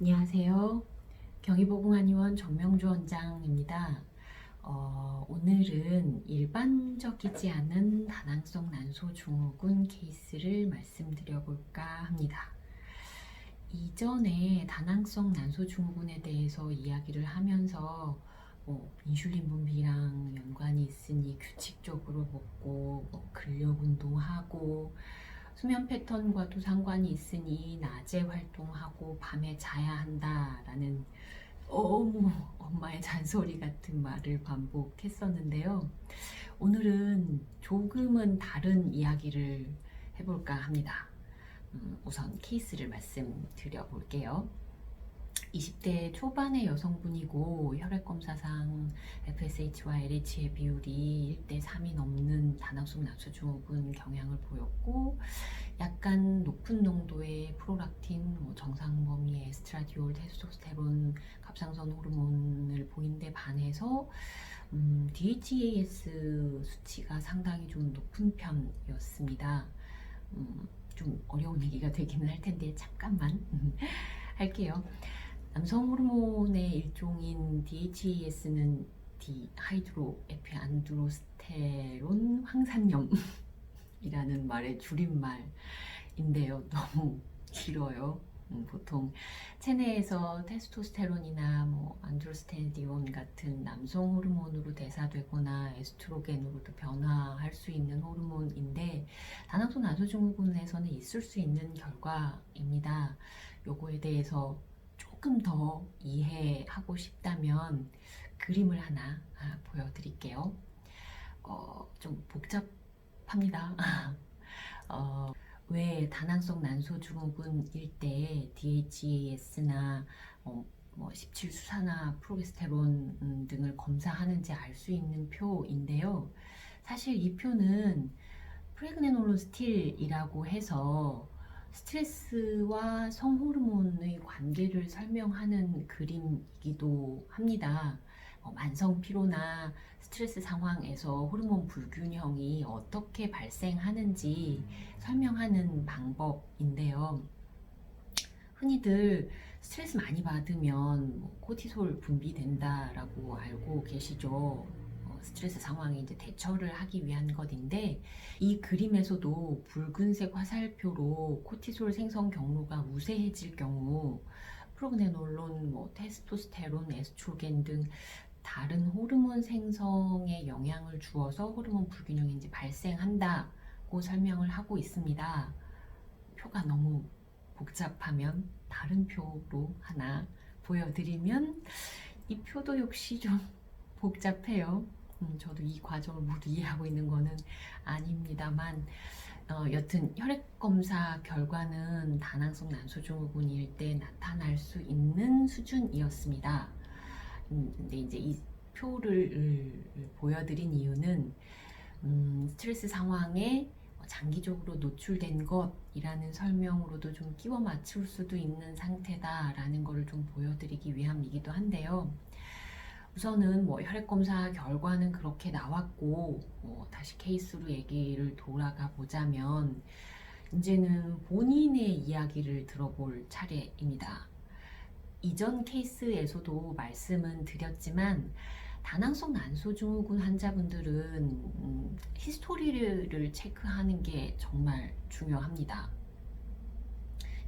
안녕하세요. 경희보공한의원 정명주 원장입니다. 어, 오늘은 일반적이지 않은 다낭성 난소 증후군 케이스를 말씀드려 볼까 합니다. 이전에 다낭성 난소 증후군에 대해서 이야기를 하면서 뭐 인슐린 분비랑 연관이 있으니 규칙적으로 먹고 뭐 근력 운동하고 수면 패턴과도 상관이 있으니 낮에 활동하고 밤에 자야 한다라는 너무 엄마의 잔소리 같은 말을 반복했었는데요. 오늘은 조금은 다른 이야기를 해볼까 합니다. 음, 우선 케이스를 말씀드려 볼게요. 20대 초반의 여성분이고 혈액 검사상 FSH와 LH의 비율이 1대 3이 넘는 다낭성 난소증후군 경향을 보였고 약간 높은 농도의 프로락틴, 뭐 정상 범위의 에스트라디올, 테스토스테론, 갑상선 호르몬을 보인데 반해서 음, DHEAS 수치가 상당히 좀 높은 편이었습니다. 음, 좀 어려운 얘기가 되기는 할 텐데 잠깐만 할게요. 남성 호르몬의 일종인 DHEAS는 디하이드로 에피안드로스테론 황산염이라는 말의 줄임말인데요. 너무 길어요. 음, 보통 체내에서 테스토스테론이나 뭐 안드로스테디온 같은 남성 호르몬으로 대사되거나 에스트로겐으로도 변화할 수 있는 호르몬인데 다낭소 난소증후군에서는 있을 수 있는 결과입니다. 요거에 대해서 조금 더 이해하고 싶다면 그림을 하나 아, 보여드릴게요. 어, 좀 복잡합니다. 어, 왜 다낭성 난소 증후군일 때 DHEAS나 어, 뭐 17수산화 프로게스테론 음, 등을 검사하는지 알 수 있는 표인데요. 사실 이 표는 프레그네놀론 스틸이라고 해서 스트레스와 성호르몬의 관계를 설명하는 그림이기도 합니다. 어, 만성 피로나 스트레스 상황에서 호르몬 불균형이 어떻게 발생하는지 설명하는 방법인데요. 흔히들 스트레스 많이 받으면 뭐 코티솔 분비된다라고 알고 계시죠. 어, 스트레스 상황에 이제 대처를 하기 위한 것인데 이 그림에서도 붉은색 화살표로 코티솔 생성 경로가 우세해질 경우 프로그네놀론, 뭐 테스토스테론, 에스트로겐 등 다른 호르몬 생성에 영향을 주어서 호르몬 불균형이 이제 발생한다고 설명을 하고 있습니다. 표가 너무 복잡하면 다른 표로 하나 보여드리면 이 표도 역시 좀 복잡해요. 음, 저도 이 과정을 모두 이해하고 있는 거는 아닙니다만 어, 여튼 혈액 검사 결과는 다낭성 난소증후군일 때 나타날 수 있는 수준이었습니다. 음, 근데 이제 이 표를 음, 보여드린 이유는 음, 스트레스 상황에 장기적으로 노출된 것이라는 설명으로도 좀 끼워 맞출 수도 있는 상태다라는 것을 좀 보여드리기 위함이기도 한데요. 우선은 뭐 혈액 검사 결과는 그렇게 나왔고 뭐 다시 케이스로 얘기를 돌아가 보자면 이제는 본인의 이야기를 들어볼 차례입니다. 이전 케이스에서도 말씀은 드렸지만 다낭성 난소증후군 환자분들은 음, 히스토리를 체크하는 게 정말 중요합니다.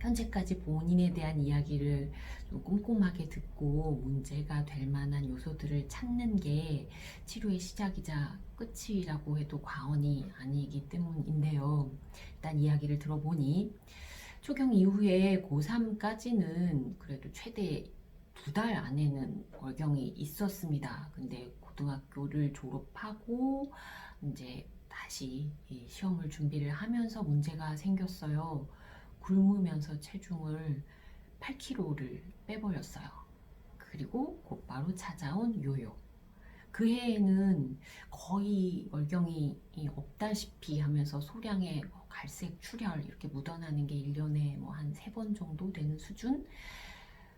현재까지 본인에 대한 이야기를 좀 꼼꼼하게 듣고 문제가 될 만한 요소들을 찾는 게 치료의 시작이자 끝이라고 해도 과언이 아니기 때문인데요. 일단 이야기를 들어보니 초경 이후에 고3까지는 그래도 최대 두 달 안에는 월경이 있었습니다. 근데 고등학교를 졸업하고 이제 다시 시험을 준비를 하면서 문제가 생겼어요. 굶으면서 체중을 8kg를 빼버렸어요. 그리고 곧바로 찾아온 요요. 그 해에는 거의 월경이 없다시피 하면서 소량의 갈색 출혈 이렇게 묻어나는 게 1년에 뭐한세번 정도 되는 수준?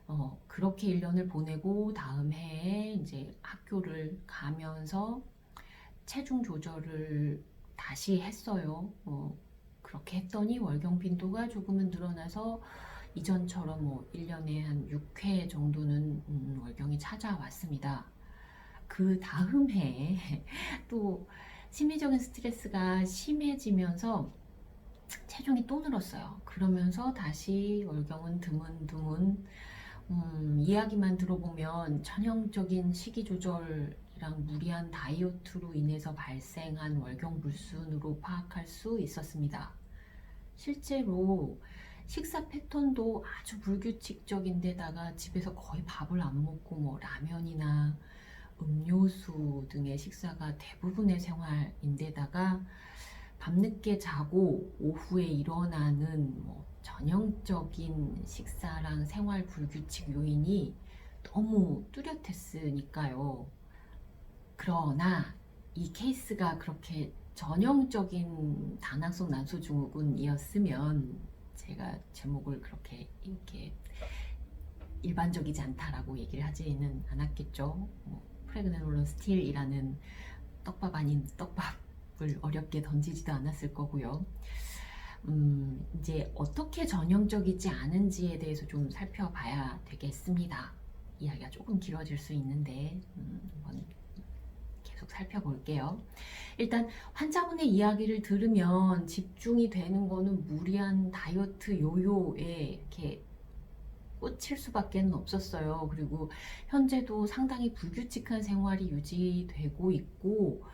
어, 그렇게 1년을 보내고 다음 해에 이제 학교를 가면서 체중 조절을 다시 했어요. 어, 그렇게 했더니 월경 빈도가 조금은 늘어나서 이전처럼 뭐 1년에 한 6회 정도는 음, 월경이 찾아왔습니다. 그 다음 해에 또 심리적인 스트레스가 심해지면서 체중이 또 늘었어요. 그러면서 다시 월경은 드문드문 음, 이야기만 들어보면 전형적인 식이 조절이랑 무리한 다이어트로 인해서 발생한 월경 불순으로 파악할 수 있었습니다. 실제로 식사 패턴도 아주 불규칙적인데다가 집에서 거의 밥을 안 먹고 뭐 라면이나 음료수 등의 식사가 대부분의 생활인데다가 밤늦게 자고 오후에 일어나는 뭐 전형적인 식사랑 생활 불규칙 요인이 너무 뚜렷했으니까요. 그러나 이 케이스가 그렇게 전형적인 다낭성 난소증후군이었으면 제가 제목을 그렇게 이렇게 일반적이지 않다라고 얘기를 하지는 않았겠죠. 뭐 프레그네놀론 스틸이라는 떡밥 아닌 떡밥을 어렵게 던지지도 않았을 거고요. 음, 이제 어떻게 전형적이지 않은지에 대해서 좀 살펴봐야 되겠습니다. 이야기가 조금 길어질 수 있는데 음, 한번 계속 살펴볼게요. 일단 환자분의 이야기를 들으면 집중이 되는 거는 무리한 다이어트 요요에 이렇게 꽂힐 수밖에 없었어요. 그리고 현재도 상당히 불규칙한 생활이 유지되고 있고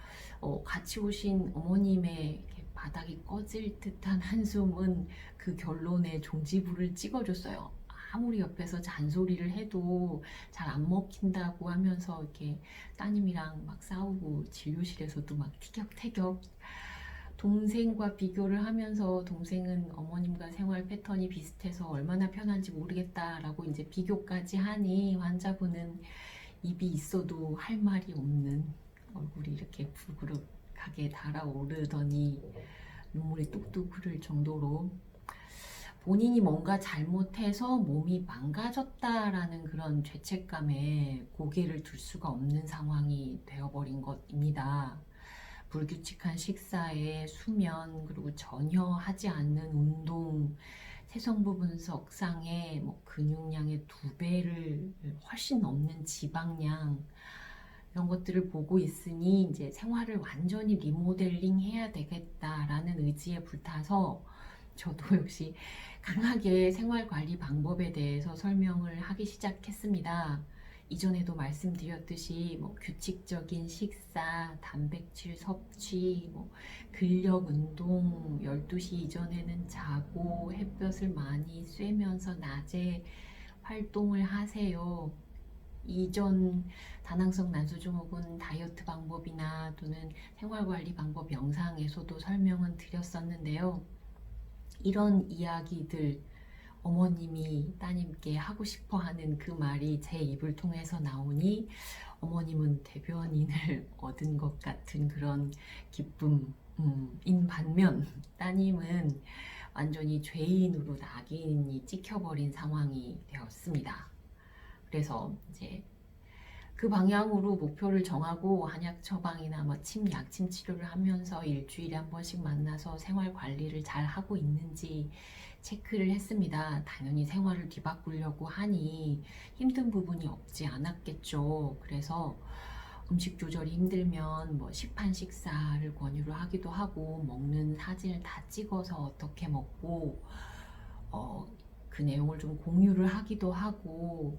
어, 같이 오신 어머님의 바닥이 꺼질 듯한 한숨은 그 결론에 종지부를 찍어줬어요. 아무리 옆에서 잔소리를 해도 잘 안 먹힌다고 하면서 이렇게 따님이랑 막 싸우고 진료실에서도 막 티격태격 동생과 비교를 하면서 동생은 어머님과 생활 패턴이 비슷해서 얼마나 편한지 모르겠다라고 이제 비교까지 하니 환자분은 입이 있어도 할 말이 없는 얼굴이 이렇게 불그릇하게 달아오르더니 눈물이 뚝뚝 흐를 정도로 본인이 뭔가 잘못해서 몸이 망가졌다라는 그런 죄책감에 고개를 들 수가 없는 상황이 되어버린 것입니다. 불규칙한 식사에 수면 그리고 전혀 하지 않는 운동 세성부 분석상의 뭐 근육량의 두 배를 훨씬 넘는 지방량 이런 것들을 보고 있으니 이제 생활을 완전히 리모델링 해야 되겠다라는 의지에 불타서 저도 역시 강하게 생활 관리 방법에 대해서 설명을 하기 시작했습니다. 이전에도 말씀드렸듯이 뭐 규칙적인 식사, 단백질 섭취, 뭐 근력 운동, 12시 이전에는 자고 햇볕을 많이 쐬면서 낮에 활동을 하세요. 이전 다낭성 난소증후군 다이어트 방법이나 또는 생활관리 방법 영상에서도 설명은 드렸었는데요. 이런 이야기들 어머님이 따님께 하고 싶어 하는 그 말이 제 입을 통해서 나오니 어머님은 대변인을 얻은 것 같은 그런 기쁨인 반면 따님은 완전히 죄인으로 낙인이 찍혀버린 상황이 되었습니다. 그래서 이제 그 방향으로 목표를 정하고 한약 처방이나 뭐 침, 약침 치료를 하면서 일주일에 한 번씩 만나서 생활 관리를 잘 하고 있는지 체크를 했습니다. 당연히 생활을 뒤바꾸려고 하니 힘든 부분이 없지 않았겠죠. 그래서 음식 조절이 힘들면 뭐 식판 식사를 권유를 하기도 하고 먹는 사진을 다 찍어서 어떻게 먹고 어, 그 내용을 좀 공유를 하기도 하고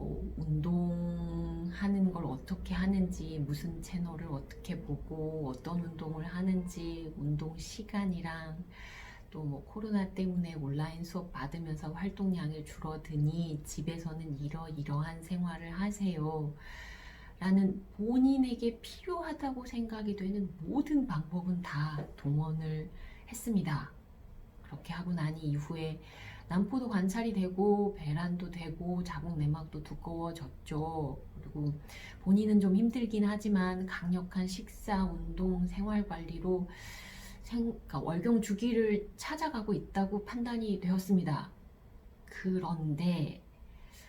뭐 운동하는 걸 어떻게 하는지 무슨 채널을 어떻게 보고 어떤 운동을 하는지 운동 시간이랑 또 뭐 코로나 때문에 온라인 수업 받으면서 활동량이 줄어드니 집에서는 이러이러한 생활을 하세요. 라는 본인에게 필요하다고 생각이 되는 모든 방법은 다 동원을 했습니다. 그렇게 하고 나니 이후에 난포도 관찰이 되고 배란도 되고 자궁 내막도 두꺼워졌죠. 그리고 본인은 좀 힘들긴 하지만 강력한 식사, 운동, 생활 관리로 생, 그러니까 월경 주기를 찾아가고 있다고 판단이 되었습니다. 그런데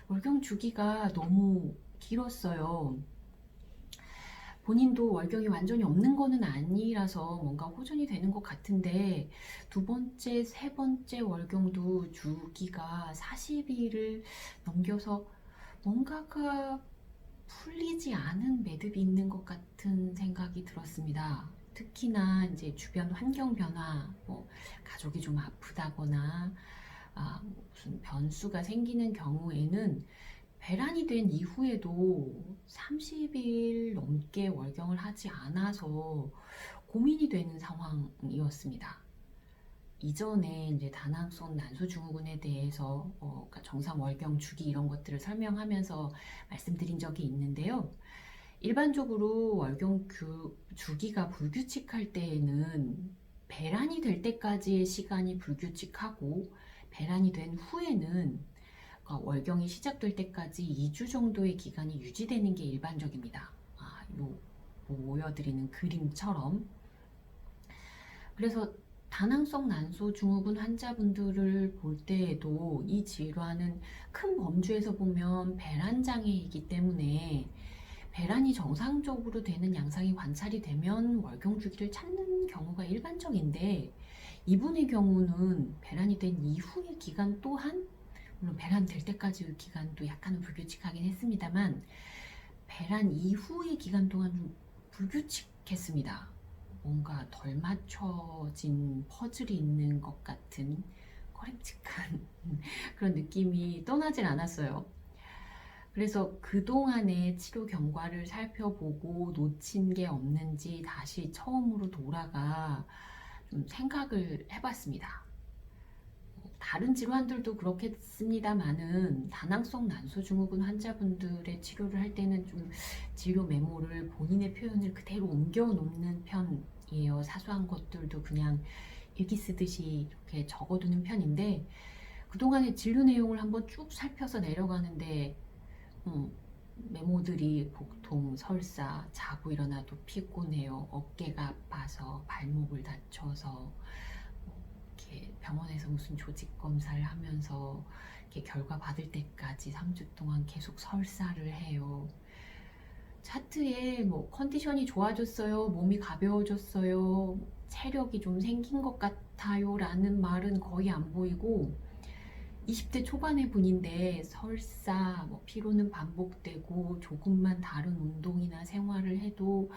월경 주기가 너무 길었어요. 본인도 월경이 완전히 없는 거는 아니라서 뭔가 호전이 되는 것 같은데 두 번째, 세 번째 월경도 주기가 40일을 넘겨서 뭔가가 풀리지 않은 매듭이 있는 것 같은 생각이 들었습니다. 특히나 이제 주변 환경 변화, 뭐 가족이 좀 아프다거나 아, 뭐 무슨 변수가 생기는 경우에는 배란이 된 이후에도 30일 넘게 월경을 하지 않아서 고민이 되는 상황이었습니다. 이전에 이제 다낭성 난소증후군에 대해서 어, 그러니까 정상 월경 주기 이런 것들을 설명하면서 말씀드린 적이 있는데요. 일반적으로 월경 규- 주기가 불규칙할 때에는 배란이 될 때까지의 시간이 불규칙하고 배란이 된 후에는 월경이 시작될 때까지 2주 정도의 기간이 유지되는 게 일반적입니다. 아, 요 보여드리는 그림처럼. 그래서 다낭성 난소 증후군 환자분들을 볼 때에도 이 질환은 큰 범주에서 보면 배란 장애이기 때문에 배란이 정상적으로 되는 양상이 관찰이 되면 월경 주기를 찾는 경우가 일반적인데 이분의 경우는 배란이 된 이후의 기간 또한 물론 배란 될 때까지의 기간도 약간은 불규칙하긴 했습니다만 배란 이후의 기간 동안 좀 불규칙했습니다. 뭔가 덜 맞춰진 퍼즐이 있는 것 같은 꺼림칙한 그런 느낌이 떠나질 않았어요. 그래서 그동안의 치료 경과를 살펴보고 놓친 게 없는지 다시 처음으로 돌아가 좀 생각을 해봤습니다. 다른 질환들도 그렇겠습니다만은 다낭성 난소증후군 환자분들의 치료를 할 때는 좀 진료 메모를 본인의 표현을 그대로 옮겨 놓는 편이에요. 사소한 것들도 그냥 일기 쓰듯이 이렇게 적어두는 편인데 그동안의 진료 내용을 한번 쭉 살펴서 내려가는데 음, 메모들이 복통, 설사, 자고 일어나도 피곤해요. 어깨가 아파서 발목을 다쳐서 이렇게 병원에서 무슨 조직 검사를 하면서 이렇게 결과 받을 때까지 3주 동안 계속 설사를 해요. 차트에 뭐 컨디션이 좋아졌어요, 몸이 가벼워졌어요, 체력이 좀 생긴 것 같아요 라는 말은 거의 안 보이고 20대 초반의 분인데 설사, 뭐 피로는 반복되고 조금만 다른 운동이나 생활을 해도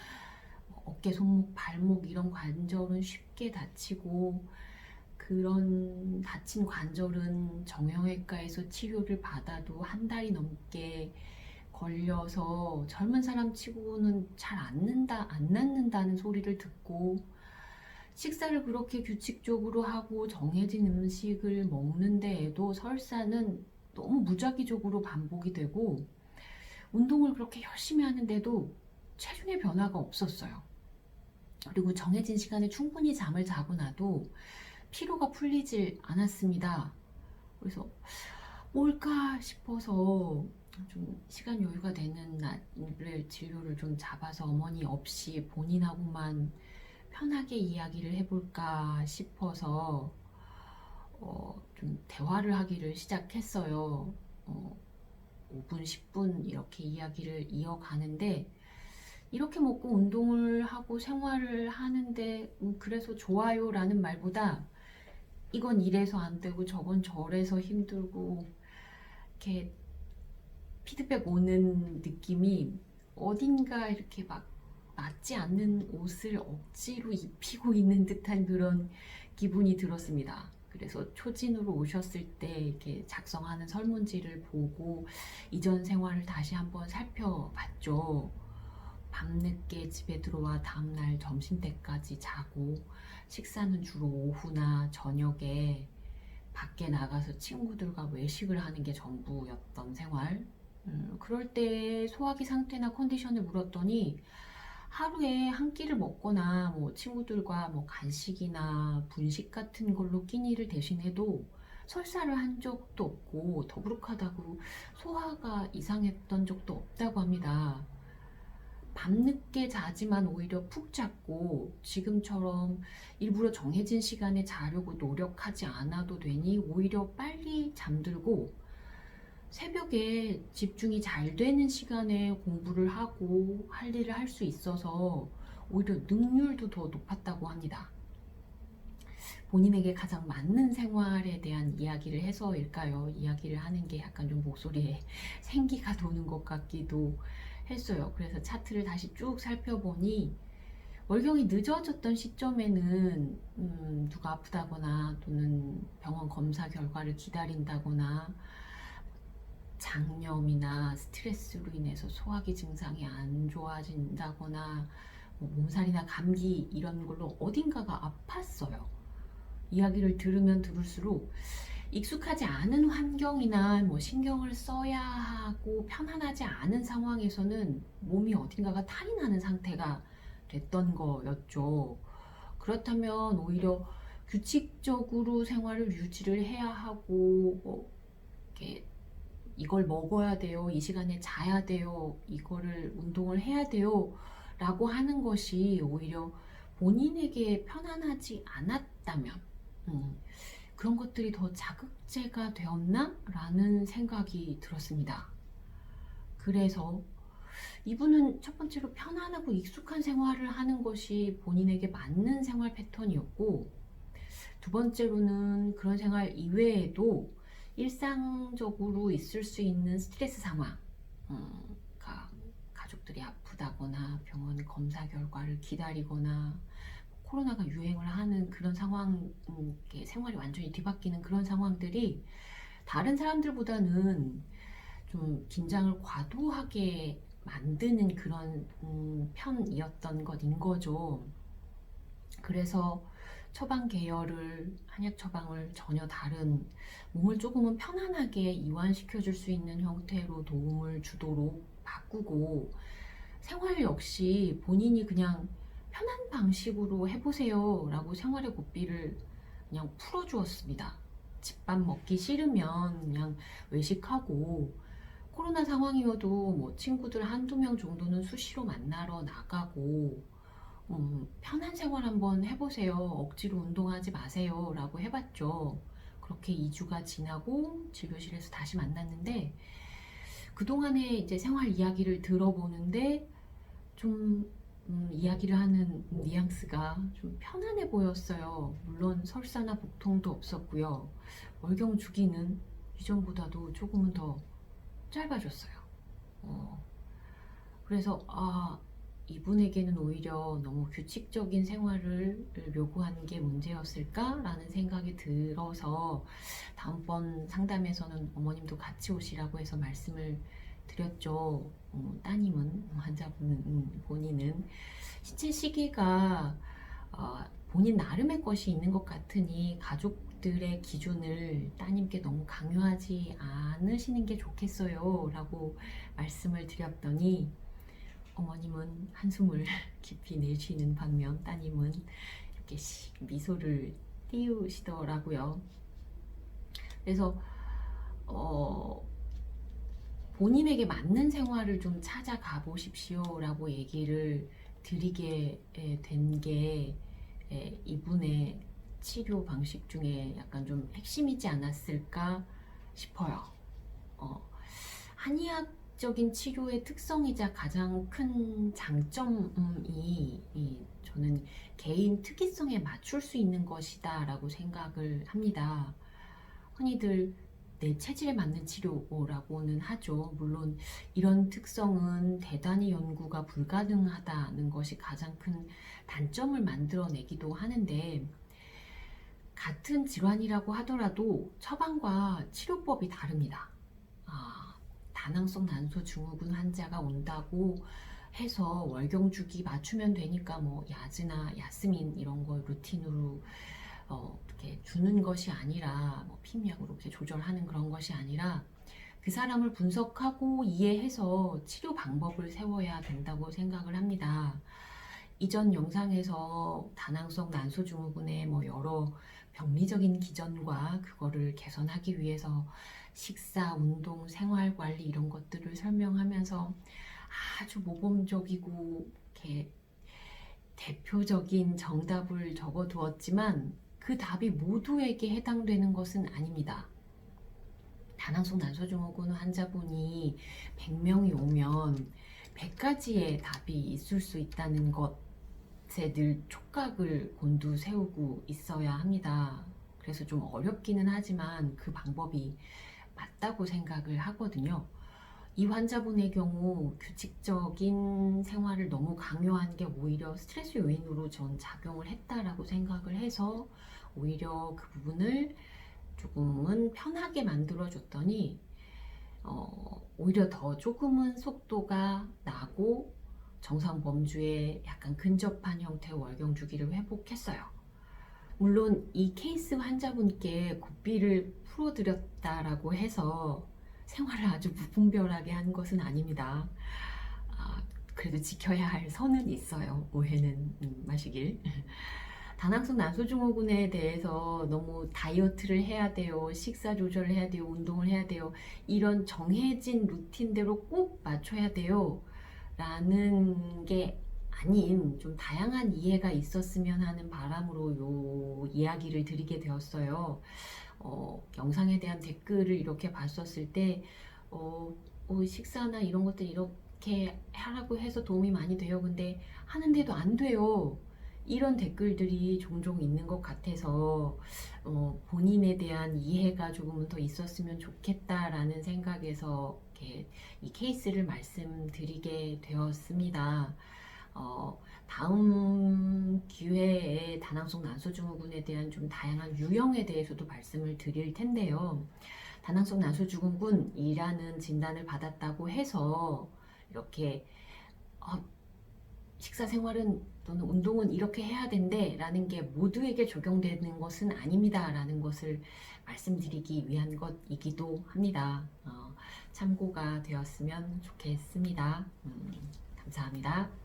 어깨, 손목, 발목 이런 관절은 쉽게 다치고 그런 다친 관절은 정형외과에서 치료를 받아도 한 달이 넘게 걸려서 젊은 사람 치고는 잘 안 는다, 안 낫는다는 소리를 듣고 식사를 그렇게 규칙적으로 하고 정해진 음식을 먹는데에도 설사는 너무 무작위적으로 반복이 되고 운동을 그렇게 열심히 하는데도 체중의 변화가 없었어요. 그리고 정해진 시간에 충분히 잠을 자고 나도 피로가 풀리질 않았습니다. 그래서 뭘까 싶어서 좀 시간 여유가 되는 날을 진료를 좀 잡아서 어머니 없이 본인하고만 편하게 이야기를 해볼까 싶어서 어, 좀 대화를 하기를 시작했어요. 어, 5분, 10분 이렇게 이야기를 이어가는데 이렇게 먹고 운동을 하고 생활을 하는데 음, 그래서 좋아요라는 말보다 이건 이래서 안 되고 저건 저래서 힘들고 이렇게 피드백 오는 느낌이 어딘가 이렇게 막 맞지 않는 옷을 억지로 입히고 있는 듯한 그런 기분이 들었습니다. 그래서 초진으로 오셨을 때 이렇게 작성하는 설문지를 보고 이전 생활을 다시 한번 살펴봤죠. 밤늦게 집에 들어와 다음날 점심 때까지 자고 식사는 주로 오후나 저녁에 밖에 나가서 친구들과 외식을 하는 게 전부였던 생활. 음, 그럴 때 소화기 상태나 컨디션을 물었더니 하루에 한 끼를 먹거나 뭐 친구들과 뭐 간식이나 분식 같은 걸로 끼니를 대신해도 설사를 한 적도 없고 더부룩하다고 소화가 이상했던 적도 없다고 합니다. 밤늦게 자지만 오히려 푹 잤고 지금처럼 일부러 정해진 시간에 자려고 노력하지 않아도 되니 오히려 빨리 잠들고 새벽에 집중이 잘 되는 시간에 공부를 하고 할 일을 할 수 있어서 오히려 능률도 더 높았다고 합니다. 본인에게 가장 맞는 생활에 대한 이야기를 해서일까요? 이야기를 하는 게 약간 좀 목소리에 생기가 도는 것 같기도 했어요. 그래서 차트를 다시 쭉 살펴보니 월경이 늦어졌던 시점에는 음, 누가 아프다거나 또는 병원 검사 결과를 기다린다거나 장염이나 스트레스로 인해서 소화기 증상이 안 좋아진다거나 뭐 몸살이나 감기 이런 걸로 어딘가가 아팠어요. 이야기를 들으면 들을수록 익숙하지 않은 환경이나 뭐 신경을 써야 하고 편안하지 않은 상황에서는 몸이 어딘가가 탈이 나는 상태가 됐던 거였죠. 그렇다면 오히려 규칙적으로 생활을 유지를 해야 하고 뭐 이렇게 이걸 먹어야 돼요. 이 시간에 자야 돼요. 이거를 운동을 해야 돼요. 라고 하는 것이 오히려 본인에게 편안하지 않았다면 음, 그런 것들이 더 자극제가 되었나? 라는 생각이 들었습니다. 그래서 이분은 첫 번째로 편안하고 익숙한 생활을 하는 것이 본인에게 맞는 생활 패턴이었고, 두 번째로는 그런 생활 이외에도 일상적으로 있을 수 있는 스트레스 상황, 음, 가, 가족들이 아프다거나 병원 검사 결과를 기다리거나 코로나가 유행을 하는 그런 상황, 음, 생활이 완전히 뒤바뀌는 그런 상황들이 다른 사람들보다는 좀 긴장을 과도하게 만드는 그런 음, 편이었던 것인 거죠. 그래서 처방 계열을 한약 처방을 전혀 다른 몸을 조금은 편안하게 이완시켜 줄 수 있는 형태로 도움을 주도록 바꾸고 생활 역시 본인이 그냥 편한 방식으로 해보세요 라고 생활의 고삐를 그냥 풀어주었습니다. 집밥 먹기 싫으면 그냥 외식하고 코로나 상황이어도 뭐 친구들 한두 명 정도는 수시로 만나러 나가고 음, 편한 생활 한번 해보세요. 억지로 운동하지 마세요. 라고 해봤죠. 그렇게 2주가 지나고 진료실에서 다시 만났는데 그동안의 이제 생활 이야기를 들어보는데 좀 음, 이야기를 하는 뉘앙스가 좀 편안해 보였어요. 물론 설사나 복통도 없었고요. 월경 주기는 이전보다도 조금은 더 짧아졌어요. 어, 그래서 아 이분에게는 오히려 너무 규칙적인 생활을 요구하는 게 문제였을까라는 생각이 들어서 다음번 상담에서는 어머님도 같이 오시라고 해서 말씀을 드렸죠. 어, 따님은 환자분은 음, 본인은 신체 시기가 어, 본인 나름의 것이 있는 것 같으니 가족들의 기준을 따님께 너무 강요하지 않으시는 게 좋겠어요. 라고 말씀을 드렸더니 어머님은 한숨을 깊이 내쉬는 반면 따님은 이렇게 미소를 띄우시더라고요. 그래서 어, 본인에게 맞는 생활을 좀 찾아가 보십시오라고 얘기를 드리게 된 게 이분의 치료 방식 중에 약간 좀 핵심이지 않았을까 싶어요. 어, 한의학적인 치료의 특성이자 가장 큰 장점이 저는 개인 특이성에 맞출 수 있는 것이다라고 생각을 합니다. 흔히들 내 체질에 맞는 치료라고는 하죠. 물론 이런 특성은 대단히 연구가 불가능하다는 것이 가장 큰 단점을 만들어내기도 하는데 같은 질환이라고 하더라도 처방과 치료법이 다릅니다. 아, 다낭성 난소 증후군 환자가 온다고 해서 월경 주기 맞추면 되니까 뭐 야즈나 야스민 이런 거 루틴으로 어, 이렇게 주는 것이 아니라 뭐 피임약으로 이렇게 조절하는 그런 것이 아니라 그 사람을 분석하고 이해해서 치료 방법을 세워야 된다고 생각을 합니다. 이전 영상에서 다낭성 난소증후군의 뭐 여러 병리적인 기전과 그거를 개선하기 위해서 식사, 운동, 생활 관리 이런 것들을 설명하면서 아주 모범적이고 이렇게 대표적인 정답을 적어 두었지만 그 답이 모두에게 해당되는 것은 아닙니다. 다낭성 난소증후군 환자분이 100명이 오면 100가지의 답이 있을 수 있다는 것에 늘 촉각을 곤두세우고 있어야 합니다. 그래서 좀 어렵기는 하지만 그 방법이 맞다고 생각을 하거든요. 이 환자분의 경우 규칙적인 생활을 너무 강요한 게 오히려 스트레스 요인으로 전 작용을 했다라고 생각을 해서 오히려 그 부분을 조금은 편하게 만들어 줬더니 어, 오히려 더 조금은 속도가 나고 정상 범주에 약간 근접한 형태의 월경 주기를 회복했어요. 물론 이 케이스 환자분께 고삐를 풀어드렸다라고 해서 생활을 아주 무분별하게 한 것은 아닙니다. 아, 그래도 지켜야 할 선은 있어요. 오해는 음, 마시길. 다낭성 난소증후군에 대해서 너무 다이어트를 해야 돼요, 식사 조절을 해야 돼요, 운동을 해야 돼요, 이런 정해진 루틴대로 꼭 맞춰야 돼요, 라는 게 아닌 좀 다양한 이해가 있었으면 하는 바람으로 요 이야기를 드리게 되었어요. 어, 영상에 대한 댓글을 이렇게 봤었을 때, 어, 어, 식사나 이런 것들 이렇게 하라고 해서 도움이 많이 돼요. 근데 하는데도 안 돼요. 이런 댓글들이 종종 있는 것 같아서 어, 본인에 대한 이해가 조금은 더 있었으면 좋겠다라는 생각에서 이렇게 이 케이스를 말씀드리게 되었습니다. 어, 다음 기회에 다낭성 난소증후군에 대한 좀 다양한 유형에 대해서도 말씀을 드릴 텐데요. 다낭성 난소증후군이라는 진단을 받았다고 해서 이렇게 어, 식사 생활은 또는 운동은 이렇게 해야 된대 라는 게 모두에게 적용되는 것은 아닙니다 라는 것을 말씀드리기 위한 것이기도 합니다. 어, 참고가 되었으면 좋겠습니다. 음, 감사합니다.